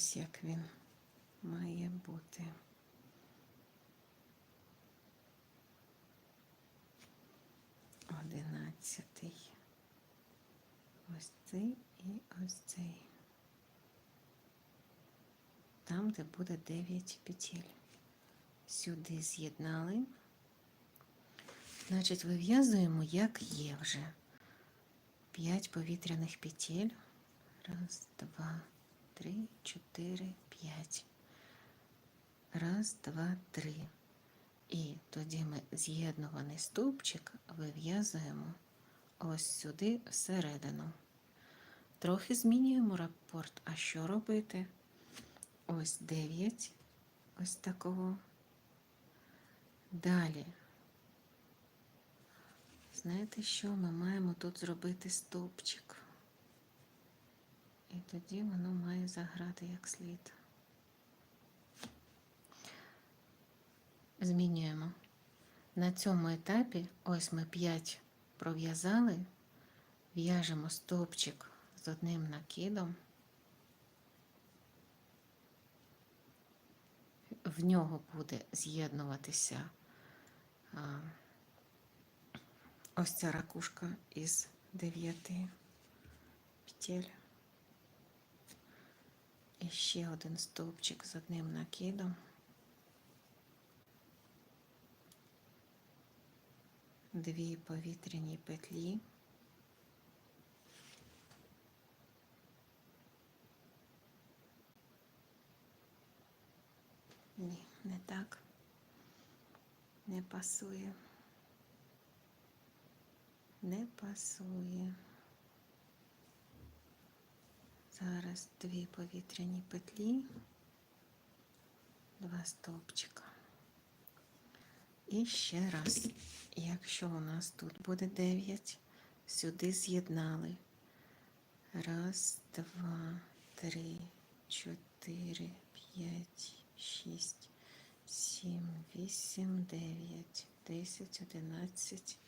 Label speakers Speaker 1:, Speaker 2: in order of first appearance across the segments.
Speaker 1: Ось як він має бути. Одинадцятий. Ось цей і ось цей. Там, де буде 9 петель. Сюди з'єднали. Значить, вив'язуємо, як є вже. 5 повітряних петель. Раз, два, три, чотири, п'ять. Раз, два, три. І тоді ми з'єднуваний стовпчик вив'язуємо ось сюди всередину. Трохи змінюємо рапорт. А що робити? Ось 9, ось такого. Далі. Знаєте що? Ми маємо тут зробити стовпчик. І тоді воно має заграти як слід. Змінюємо. На цьому етапі, ось ми 5 пров'язали, в'яжемо стовпчик з одним накидом. В нього буде з'єднуватися ось ця ракушка із 9 петель. І ще один стовпчик з одним накидом. Дві повітряні петлі. Ні, не так. Не пасує. Не пасує. Зараз дві повітряні петлі, два стовпчика. І ще раз, якщо у нас тут буде 9, сюди з'єднали. Раз, два, три, чотири, п'ять, шість, сім, вісім, дев'ять, десять, одинадцять.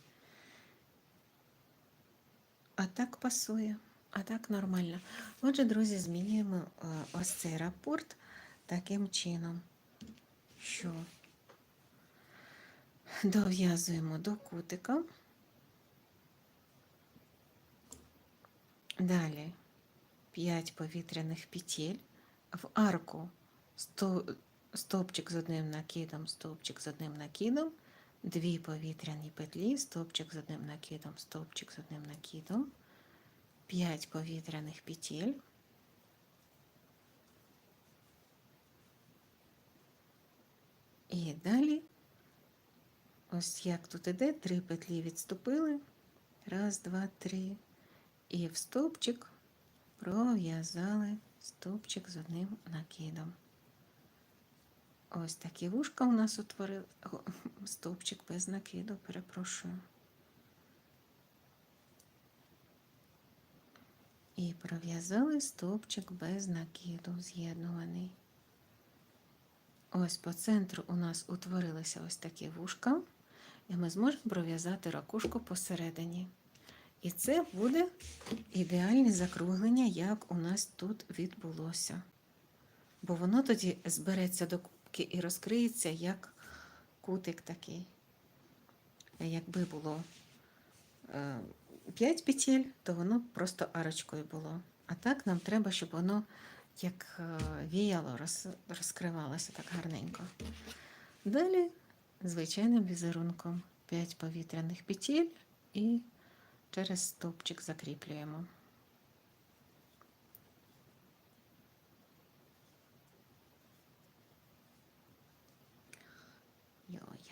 Speaker 1: А так пасує, а так нормально. Отже, друзі, змінюємо е, ось цей рапорт таким чином, що дов'язуємо до кутика. Далі 5 повітряних петель в арку сто- стовпчик з одним накидом, стовпчик з одним накидом, дві повітряні петлі, стовпчик з одним накидом, стовпчик з одним накидом, 5 повітряних петель. І далі, ось як тут іде, три петлі відступили. Раз, два, три. І в стовпчик пров'язали стовпчик з одним накидом. Ось такі вушка у нас утворив о, стовпчик без накиду, перепрошую. І пров'язали стовпчик без накиду, з'єднуваний. Ось по центру у нас утворилися ось такі вушка, і ми зможемо пров'язати ракушку посередині. І це буде ідеальне закруглення, як у нас тут відбулося. Бо воно тоді збереться до кубки і розкриється як кутик такий. Якби було 5 петель, то воно просто арочкою було. А так нам треба, щоб воно як е, віяло, роз- розкривалося так гарненько. Далі звичайним візерунком 5 повітряних петель і через стовпчик закріплюємо.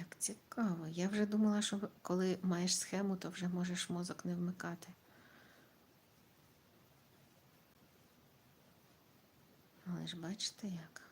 Speaker 1: Як цікаво. Я вже думала, що коли маєш схему, то вже можеш мозок не вмикати. Але ж бачите як?